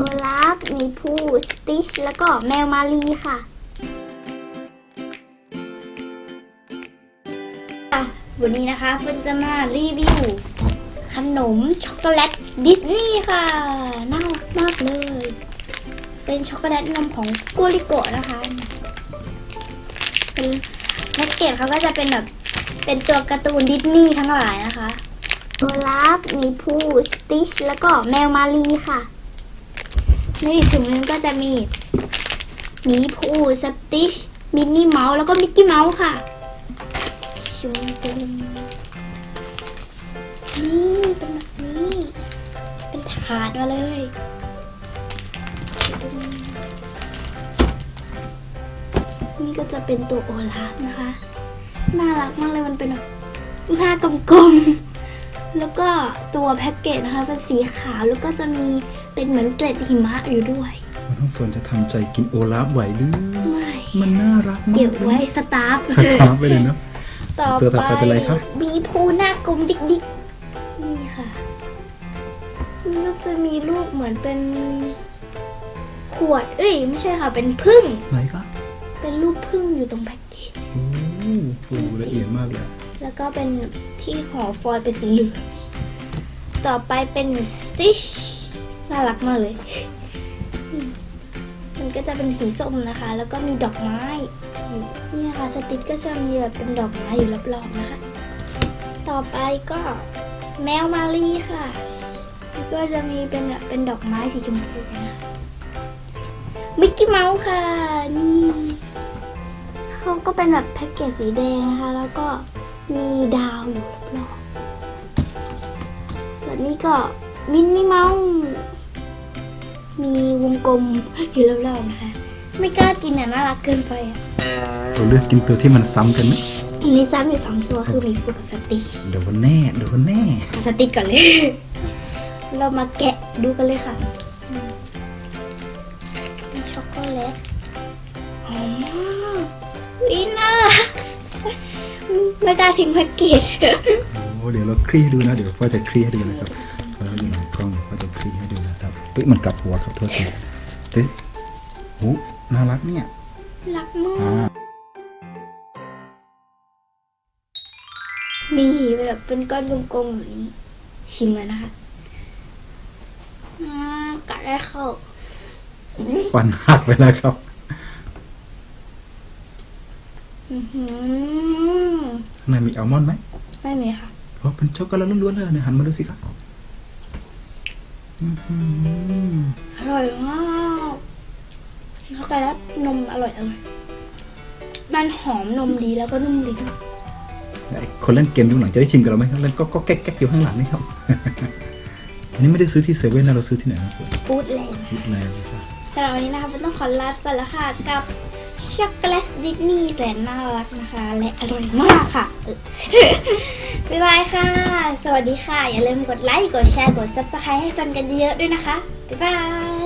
โอลาฟมีผู้สติช แล้วก็แมวมารีค่ะ วันนี้นะคะเฟิร์นจะมารีวิว ขนมช็อกโกแลตดิสนีย์ค่ะ น่ารักมากเลย เป็นช็อกโกแลตนมของกุลิโกะนะคะ เป็นแพ็กเกจเขาก็จะเป็นแบบเป็นตัวการ์ตูนดิสนีย์ทั้งหลายนะคะโอลาฟมีผู้สติช แล้วก็แมวมารีค่ะ ในอีกถุงนึงก็จะมีหมีผู้สติชมินนี่เมาส์แล้วก็มิกกี้เมาส์ค่ะชุมจุมนี่เป็นแบบนี้ เป็นถาดมาเลยนี่ก็จะเป็นตัวโอลาฟนะคะ น่ารักมากเลยมันเป็นหน้ากลมๆ แล้วก็ตัวแพ็กเกจนะคะเป็นสีขาวแล้วก็จะมีเป็นเหมือนเกล็ดหิมะอยู่ด้วยน้องฝนจะทำใจกินโอลาฟไหวหรือไม่มันน่ารักมากเก็บไว้สตาร์ฟสตาร์ฟไปเลยเนาะต่อตัวต่อไปเป็นอะไรครับมีภูหน้ากลมดิกดิกนี่ค่ะมันก็จะมีรูปเหมือนเป็นขวด เอ้ยไม่ใช่ค่ะ เป็นพึ่งไหนครับเป็นรูปพึ่งอยู่ตรงแพ็กเกจโอ้โหละเอียดมากเลยแล้วก็เป็นที่ห่อฟอยล์เป็นสีเหลือง ต่อไปเป็นสติชน่ารักมากเลย มันก็จะเป็นสีส้มนะคะ แล้วก็มีดอกไม้อยู่นี่นะคะสติชก็จะมีแบบเป็นดอกไม้อยู่รอบๆนะคะ ต่อไปก็แมวมารีค่ะ ก็จะมีเป็นแบบเป็นดอกไม้สีชมพูนะคะมิกกี้เมาส์ค่ะ นี่เขาก็เป็นแบบแพ็กเกจสีแดงนะคะ แล้วก็มีดาวอยู่รอบๆ นนี้ก็มินนี่เมาส์มีวงกลมอยู่รอบๆนะคะ ไม่กล้ากินอะน่ารักเกินไปอะเราเลือกกินตัวที่มันซ้ำกันไหมอันนี้ซ้ำอยู่สองตัวคือมีฟูกับสติกเดี๋ยวแน่เดี๋ยวแน่เอาสติกก่อนเลย เรามาแกะดูกันเลยค่ะอืมมีช็อกโกแลตหอมมากวิน่ารักไม่กล้าทิ้งแพ็กเกจโอ้ เดี๋ยวเราคลี่ให้ดูนะ เดี๋ยวพ่อจะคลี่ให้ดูนะครับพอเราอยู่หลังกล้องเดี๋ยวพ่อจะคลี่ให้ดูนะครับเฮ้ยมันกลับหัวครับโทษทีสติ๊โอ้น่ารักเนี่ยรักมาอ่ากนี่เป็นแบบเป็นก้อนกลมๆแบบนี้ ชิมเลยนะคะอ่ากัดได้เข้าฟันหักไปแล้วครับอื้อหือข้างในมีอัลมอนด์ไหม ไม่มีค่ะ อ๋อเป็นช็อกโกแลตล้วนๆเลยเนี่ยหันมาดูสิครับอื้อหืออร่อยมากช็อกโกแลตนมอร่อยอร่อยมันหอมนมดีแล้วก็นุ่มลิ้นไหนคนเล่นเกมดูหลังจะได้ชิมกับเราไหมครับเล่นก็ก็แก๊กแก๊กอยู่ข้างหลังนี่ครับอันนี้ไม่ได้ซื้อที่เซเว่นนะเราซื้อที่ไหนครับผมฟูดแลนด์ซื้อแลนด์ครับสำหรับวันนี้นะคะเป็นต้องขอลาไปแล้วค่ะกับ ช็อกโกแลตดิสนีย์แสนน่ารักนะคะ และอร่อยมากค่ะบ๊ายบายค่ะ สวัสดีค่ะ อย่าลืมกดไลค์ กดแชร์ กด subscribe ให้ฟันกันเยอะๆด้วยนะคะ บ๊ายบาย